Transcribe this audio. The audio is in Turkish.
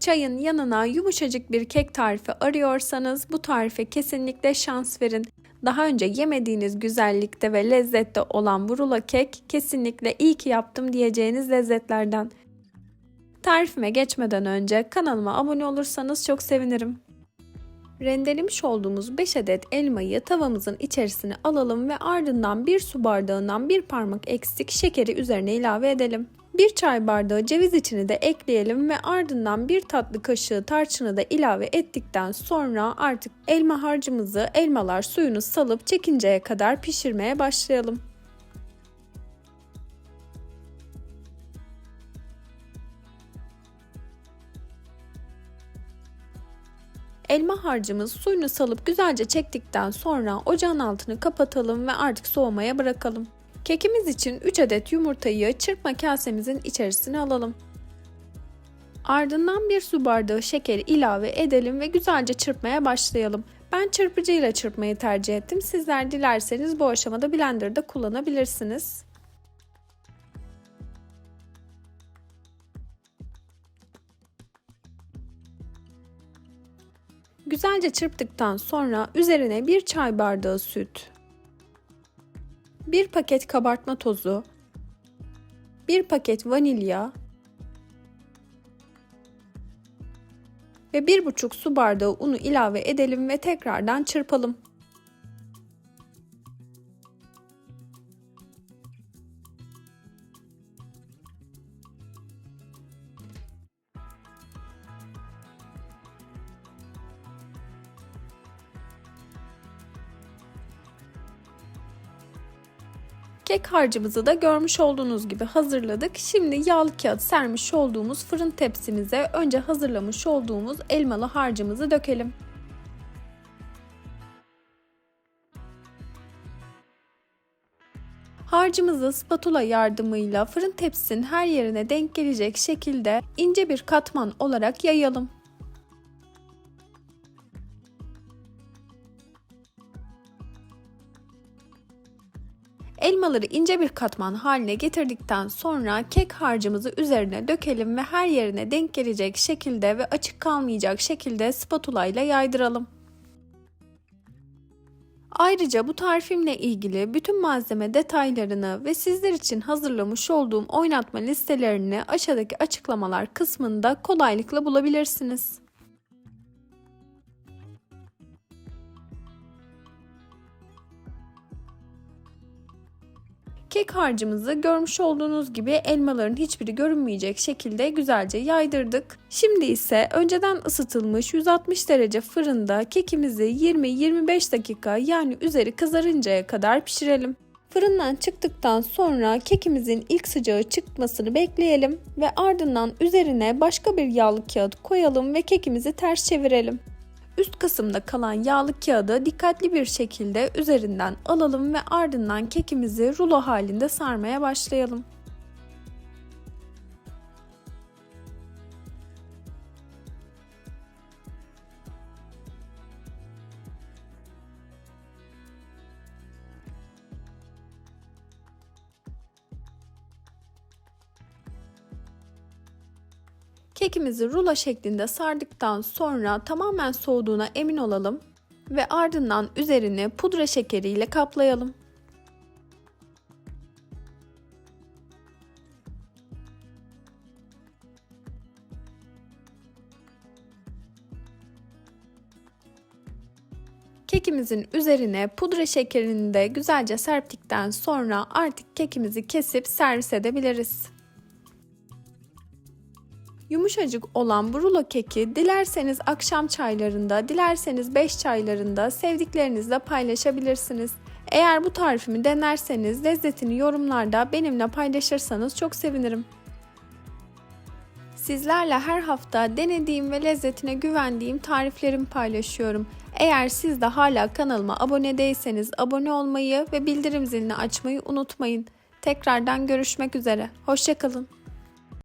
Çayın yanına yumuşacık bir kek tarifi arıyorsanız bu tarife kesinlikle şans verin. Daha önce yemediğiniz güzellikte ve lezzette olan bu rulo kek kesinlikle iyi ki yaptım diyeceğiniz lezzetlerden. Tarifime geçmeden önce kanalıma abone olursanız çok sevinirim. Rendelemiş olduğumuz 5 adet elmayı tavamızın içerisine alalım ve ardından bir su bardağından bir parmak eksik şekeri üzerine ilave edelim. Bir çay bardağı ceviz içini de ekleyelim ve ardından bir tatlı kaşığı tarçını da ilave ettikten sonra artık elma harcımızı elmalar suyunu salıp çekinceye kadar pişirmeye başlayalım. Elma harcımız suyunu salıp güzelce çektikten sonra ocağın altını kapatalım ve artık soğumaya bırakalım. Kekimiz için 3 adet yumurtayı çırpma kasemizin içerisine alalım. Ardından bir su bardağı şekeri ilave edelim ve güzelce çırpmaya başlayalım. Ben çırpıcıyla çırpmayı tercih ettim. Sizler dilerseniz bu aşamada blenderda kullanabilirsiniz. Güzelce çırptıktan sonra üzerine bir çay bardağı süt, bir paket kabartma tozu, bir paket vanilya ve bir buçuk su bardağı unu ilave edelim ve tekrardan çırpalım. Kek harcımızı da görmüş olduğunuz gibi hazırladık. Şimdi yağlı kağıt sermiş olduğumuz fırın tepsimize önce hazırlamış olduğumuz elmalı harcımızı dökelim. Harcımızı spatula yardımıyla fırın tepsinin her yerine denk gelecek şekilde ince bir katman olarak yayalım. Elmaları ince bir katman haline getirdikten sonra kek harcımızı üzerine dökelim ve her yerine denk gelecek şekilde ve açık kalmayacak şekilde spatula ile yaydıralım. Ayrıca bu tarifimle ilgili bütün malzeme detaylarını ve sizler için hazırlamış olduğum oynatma listelerini aşağıdaki açıklamalar kısmında kolaylıkla bulabilirsiniz. Kek harcımızı görmüş olduğunuz gibi elmaların hiçbiri görünmeyecek şekilde güzelce yaydırdık. Şimdi ise önceden ısıtılmış 160 derece fırında kekimizi 20-25 dakika yani üzeri kızarıncaya kadar pişirelim. Fırından çıktıktan sonra kekimizin ilk sıcağı çıkmasını bekleyelim ve ardından üzerine başka bir yağlı kağıt koyalım ve kekimizi ters çevirelim. Üst kısımda kalan yağlı kağıdı dikkatli bir şekilde üzerinden alalım ve ardından kekimizi rulo halinde sarmaya başlayalım. Kekimizi rulo şeklinde sardıktan sonra tamamen soğuduğuna emin olalım ve ardından üzerini pudra şekeriyle kaplayalım. Kekimizin üzerine pudra şekerini de güzelce serptikten sonra artık kekimizi kesip servis edebiliriz. Yumuşacık olan bu rulo keki dilerseniz akşam çaylarında, dilerseniz 5 çaylarında sevdiklerinizle paylaşabilirsiniz. Eğer bu tarifimi denerseniz lezzetini yorumlarda benimle paylaşırsanız çok sevinirim. Sizlerle her hafta denediğim ve lezzetine güvendiğim tariflerimi paylaşıyorum. Eğer siz de hala kanalıma abone değilseniz abone olmayı ve bildirim zilini açmayı unutmayın. Tekrardan görüşmek üzere. Hoşçakalın.